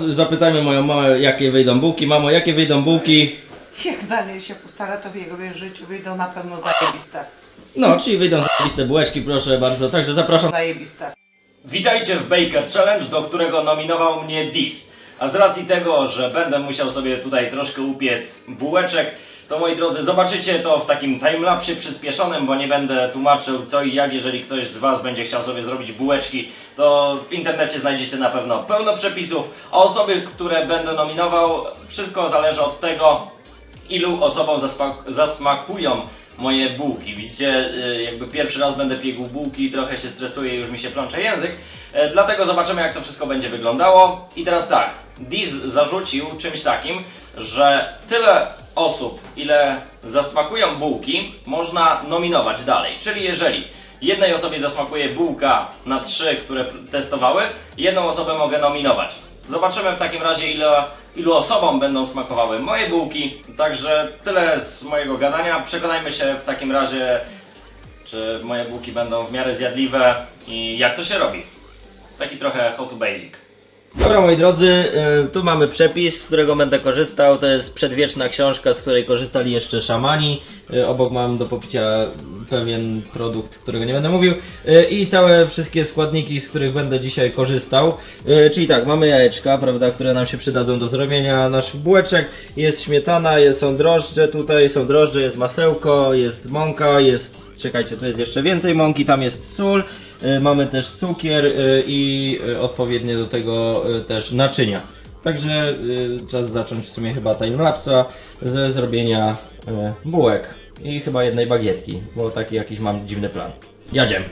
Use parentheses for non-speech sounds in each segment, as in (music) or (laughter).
Zapytajmy moją mamę, jakie wyjdą bułki. Mamo, jakie wyjdą bułki? Jak dalej się postara, to w jego życiu wyjdą na pewno zajebiste. No, czyli wyjdą zajebiste bułeczki, proszę bardzo. Także zapraszam. Zajebiste. Witajcie w Baker Challenge, do którego nominował mnie Dis. A z racji tego, że będę musiał sobie tutaj troszkę upiec bułeczek, to moi drodzy, zobaczycie to w takim timelapsie przyspieszonym, bo nie będę tłumaczył co i jak. Jeżeli ktoś z Was będzie chciał sobie zrobić bułeczki, to w internecie znajdziecie na pewno pełno przepisów. A osoby, które będę nominował, wszystko zależy od tego, ilu osobom zasmak- zasmakują moje bułki. Widzicie, y, jakby pierwszy raz będę piegł bułki, trochę się stresuję, już mi się plącze język. E, Dlatego zobaczymy, jak to wszystko będzie wyglądało. I teraz tak, Diz zarzucił czymś takim, że tyle osób, ile zasmakują bułki, można nominować dalej. Czyli jeżeli jednej osobie zasmakuje bułka na trzy, które testowały, jedną osobę mogę nominować. Zobaczymy w takim razie, ile, ilu osobom będą smakowały moje bułki. Także tyle z mojego gadania. Przekonajmy się w takim razie, czy moje bułki będą w miarę zjadliwe i jak to się robi. Taki trochę how to basic. Dobra, moi drodzy, y, tu mamy przepis, z którego będę korzystał. To jest przedwieczna książka, z której korzystali jeszcze szamani. Y, Obok mam do popicia pewien produkt, którego nie będę mówił. Y, I całe wszystkie składniki, z których będę dzisiaj korzystał. Czyli tak, mamy jajeczka, prawda, które nam się przydadzą do zrobienia naszych bułeczek. Jest śmietana, są drożdże tutaj, są drożdże, jest masełko, jest mąka, jest Czekajcie, tu jest jeszcze więcej mąki, tam jest sól, mamy też cukier y, i y, odpowiednie do tego y, też naczynia. Także y, czas zacząć w sumie chyba timelapsa ze zrobienia y, bułek i chyba jednej bagietki, bo taki jakiś mam dziwny plan. Jadziem.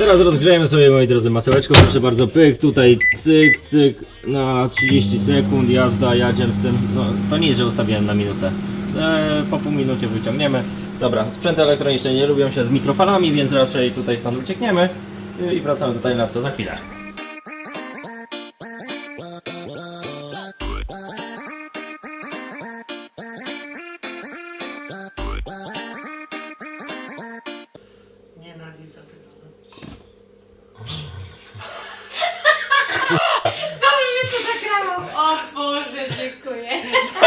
Teraz rozgrzejemy sobie, moi drodzy, masełeczko. Proszę bardzo, pyk, tutaj cyk, cyk, na 30 sekund, jazda, jadziem z tym. No, to nic, że ustawiłem na minutę. E, po pół minucie wyciągniemy. Dobra, sprzęty elektroniczne nie lubią się z mikrofalami, więc raczej tutaj stąd uciekniemy. I wracamy do timelapsa za chwilę.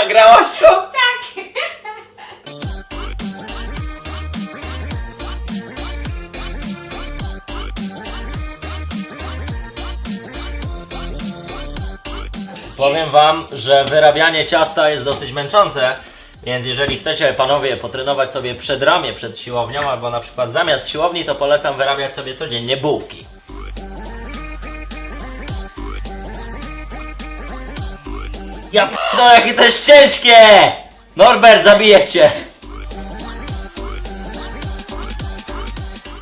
Nagrałaś to? Tak. Powiem wam, że wyrabianie ciasta jest dosyć męczące, więc jeżeli chcecie panowie potrenować sobie przed ramię, przed siłownią, albo na przykład zamiast siłowni, to polecam wyrabiać sobie codziennie bułki. Ja p***dolę, jakie to jest ciężkie! Norbert, zabiję cię!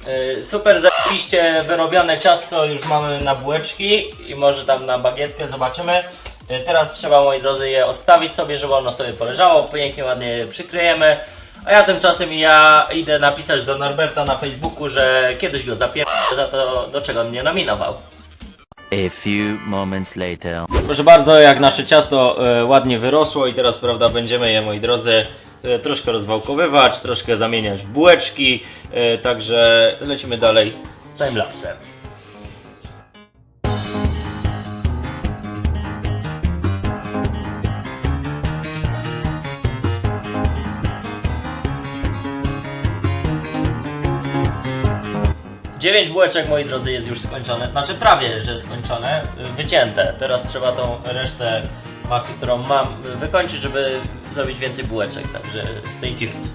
Yy, Super zajebiście wyrobione ciasto już mamy na bułeczki i może tam na bagietkę, zobaczymy. Yy, Teraz trzeba, moi drodzy, je odstawić sobie, żeby ono sobie poleżało, pięknie, ładnie je przykryjemy. A ja tymczasem ja idę napisać do Norberta na Facebooku, że kiedyś go zapierdolę za to, do czego mnie nominował. A few moments later. Proszę bardzo, jak nasze ciasto e, ładnie wyrosło i teraz, prawda, będziemy je, moi drodzy, e, troszkę rozwałkowywać, troszkę zamieniać w bułeczki, e, także lecimy dalej z timelapsem. Dziewięć bułeczek, moi drodzy, jest już skończone. Znaczy prawie, że skończone, wycięte. Teraz trzeba tą resztę masy, którą mam, wykończyć, żeby zrobić więcej bułeczek. Także stay tuned.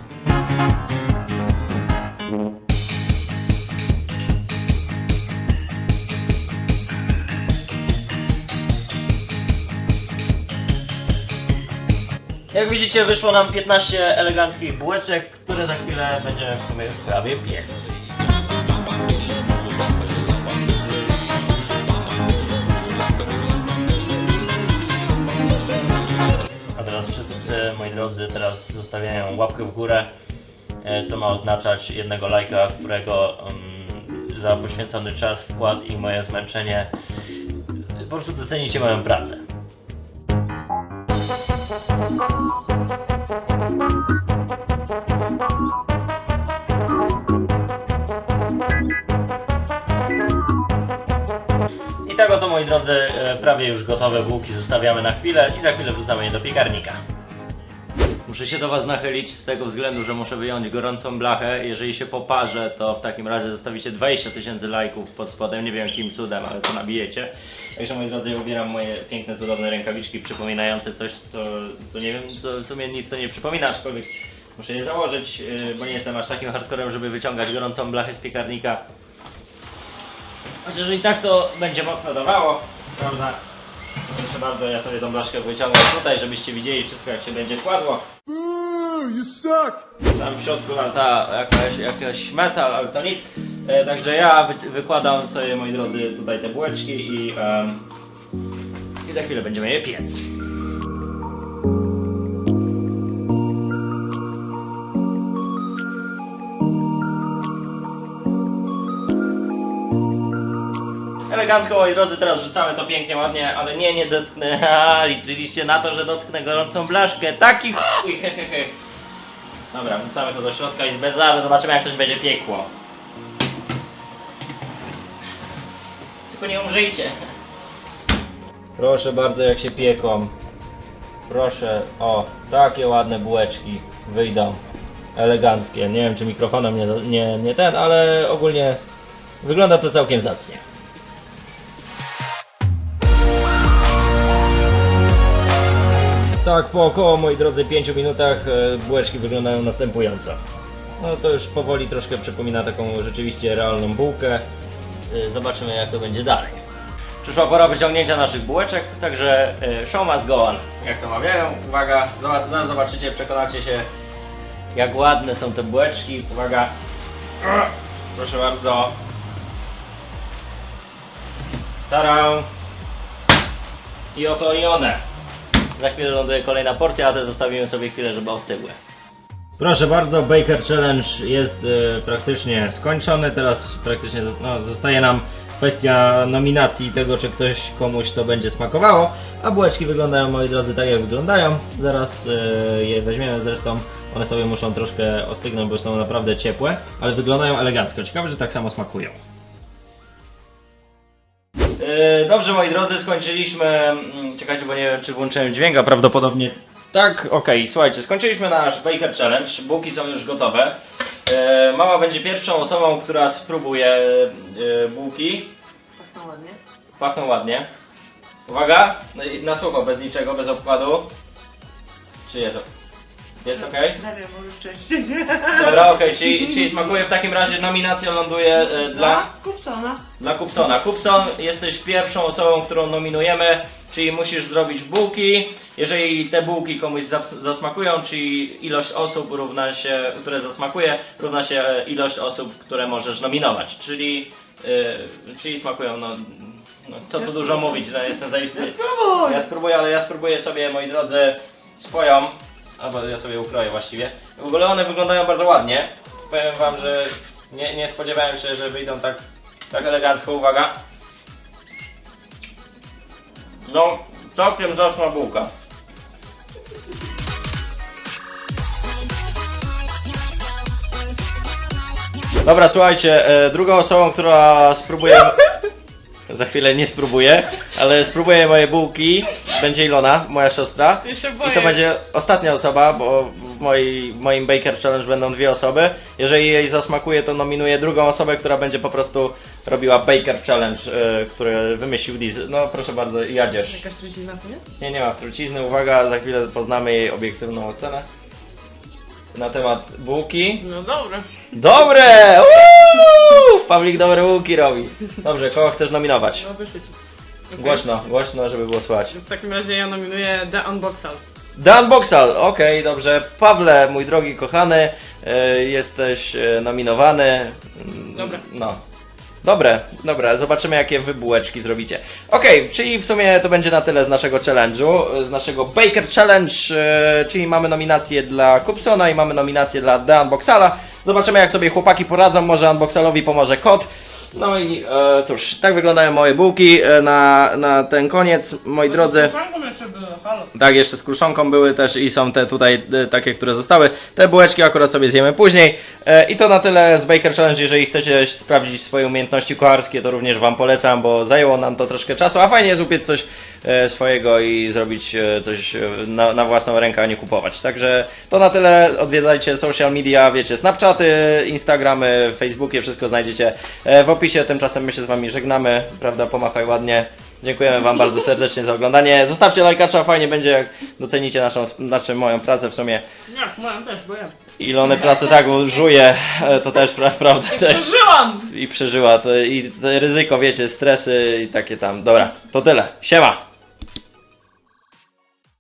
Jak widzicie, wyszło nam 15 eleganckich bułeczek, które za chwilę będziemy w sumie prawie piec. Drodzy, teraz zostawiają łapkę w górę e, co ma oznaczać jednego lajka, którego mm, za poświęcony czas, wkład i moje zmęczenie e, po prostu docenicie moją pracę. I tak oto moi drodzy, e, prawie już gotowe bułki zostawiamy na chwilę i za chwilę wrzucamy je do piekarnika. Muszę się do Was nachylić z tego względu, że muszę wyjąć gorącą blachę. Jeżeli się poparzę, to w takim razie zostawicie 20 tysięcy lajków pod spodem. Nie wiem jakim cudem, ale to nabijecie. Także moi drodzy, ja ubieram moje piękne, cudowne rękawiczki przypominające coś, co, co nie wiem, co w sumie nic to nie przypomina, aczkolwiek muszę je założyć, yy, bo nie jestem aż takim hardcorem, żeby wyciągać gorącą blachę z piekarnika. Chociaż i tak to będzie mocno dawało, prawda? Proszę bardzo, ja sobie tą blaszkę wyciągam tutaj, żebyście widzieli wszystko jak się będzie kładło. Tam w środku lata jakaś, jakaś metal, ale to nic. E, także ja wy, wykładam sobie, moi drodzy, tutaj te bułeczki i, em, i za chwilę będziemy je piec. Elegancko, moi drodzy, teraz wrzucamy to pięknie, ładnie, ale nie, nie dotknę. (laughs) Liczyliście na to, że dotknę gorącą blaszkę. Taki chuj. Dobra, wrzucamy to do środka i zaraz zobaczymy jak to się będzie piekło. Tylko nie umrzyjcie. Proszę bardzo jak się pieką. Proszę, o, takie ładne bułeczki wyjdą. Eleganckie. Nie wiem czy mikrofonem nie, nie, nie ten, ale ogólnie wygląda to całkiem zacnie. Tak, po około, moi drodzy, 5 minutach e, bułeczki wyglądają następująco. No to już powoli troszkę przypomina taką rzeczywiście realną bułkę. E, Zobaczymy jak to będzie dalej. Przyszła pora wyciągnięcia naszych bułeczek, także e, show must go on, jak to mawiają. Uwaga, zaraz zobaczycie, przekonacie się jak ładne są te bułeczki. Uwaga, proszę bardzo. Tarą. I oto i one. Za chwilę ląduje kolejna porcja, a te zostawimy sobie chwilę, żeby ostygły. Proszę bardzo, Baker Challenge jest e, praktycznie skończony. Teraz praktycznie no, zostaje nam kwestia nominacji tego, czy ktoś komuś to będzie smakowało. A bułeczki wyglądają, moi drodzy, tak jak wyglądają. Zaraz e, je weźmiemy zresztą. One sobie muszą troszkę ostygnąć, bo są naprawdę ciepłe, ale wyglądają elegancko. Ciekawe, że tak samo smakują. E, Dobrze moi drodzy, skończyliśmy. mm, Czekajcie, bo nie wiem czy włączyłem dźwięk, a prawdopodobnie. Tak, okej, słuchajcie, skończyliśmy nasz Baker Challenge. Bułki są już gotowe. E, Mama będzie pierwszą osobą, która spróbuje e, bułki. Pachną ładnie. Pachną ładnie. Uwaga, no na sucho, bez niczego, bez obkładu. Czy jest? Jest ok? Daria, może szczęście. Dobra, okej, czyli, czyli smakuje w takim razie nominacja ląduje e, dla. Kupcona. Dla Kupsona. Kupson, jesteś pierwszą osobą, którą nominujemy, czyli musisz zrobić bułki. Jeżeli te bułki komuś zas- zasmakują, czyli ilość osób równa się, które zasmakuje, równa się ilość osób, które możesz nominować. Czyli, yy, czyli smakują, no, no co tu dużo mówić, no jestem. Spróbuj! Ja spróbuję, ale ja spróbuję sobie, moi drodzy, swoją, albo ja sobie ukroję właściwie. W ogóle one wyglądają bardzo ładnie. Powiem wam, że nie, nie spodziewałem się, że wyjdą tak, tak elegancko. Uwaga. No, całkiem zacna bułka. Dobra, słuchajcie, e, drugą osobą, która spróbuje... (laughs) Za chwilę nie spróbuję, ale spróbuję moje bułki. Będzie Ilona, moja siostra. I to będzie ostatnia osoba, bo w, mojej, w moim Baker Challenge będą dwie osoby. Jeżeli jej zasmakuje, to nominuję drugą osobę, która będzie po prostu robiła Baker Challenge, y, który wymyślił Diz. No proszę bardzo, jadziesz. Jakaś trucizna tu jest? Nie, nie ma trucizny. Uwaga, za chwilę poznamy jej obiektywną ocenę. Na temat bułki. No dobra. Dobre! Uuu! Pawlik dobre bułki robi. Dobrze, kogo chcesz nominować? No wyszły ci. Okej. Głośno, głośno, żeby było słychać. W takim razie ja nominuję The Unboxal. Dan Boxal, okej, dobrze. Pawle, mój drogi kochany, e, jesteś e, nominowany. Mm, Dobra. No. Dobre, dobra, zobaczymy jakie wy bułeczki zrobicie. Okej, czyli w sumie to będzie na tyle z naszego challenge'u, z naszego Baker Challenge, e, czyli mamy nominację dla Kupsona i mamy nominację dla The Unboxala. Zobaczymy jak sobie chłopaki poradzą, może Unboxalowi pomoże kod. No i e, cóż, tak wyglądają moje bułki e, na, na ten koniec, moi drodzy. Jeszcze. Tak, jeszcze z kruszonką były też i są te tutaj e, takie, które zostały. Te bułeczki akurat sobie zjemy później. E, I to na tyle z Baker Challenge. Jeżeli chcecie sprawdzić swoje umiejętności kucharskie, to również Wam polecam, bo zajęło nam to troszkę czasu, a fajnie jest upiec coś e, swojego i zrobić e, coś e, na, na własną rękę, a nie kupować. Także to na tyle. Odwiedzajcie social media, wiecie, Snapchaty, Instagramy, Facebookie, wszystko znajdziecie e, w opisie. Tymczasem my się z Wami żegnamy, prawda? Pomachaj ładnie. Dziękujemy Wam bardzo serdecznie za oglądanie. Zostawcie lajkacza, fajnie będzie jak docenicie naszą, znaczy moją pracę w sumie. Nie, moją też, bo ja. Ilony pracy tak, żuje, e, to też pra, prawda też. Przeżyłam! I przeżyła to i to ryzyko, wiecie, stresy i takie tam. Dobra, to tyle. Siema!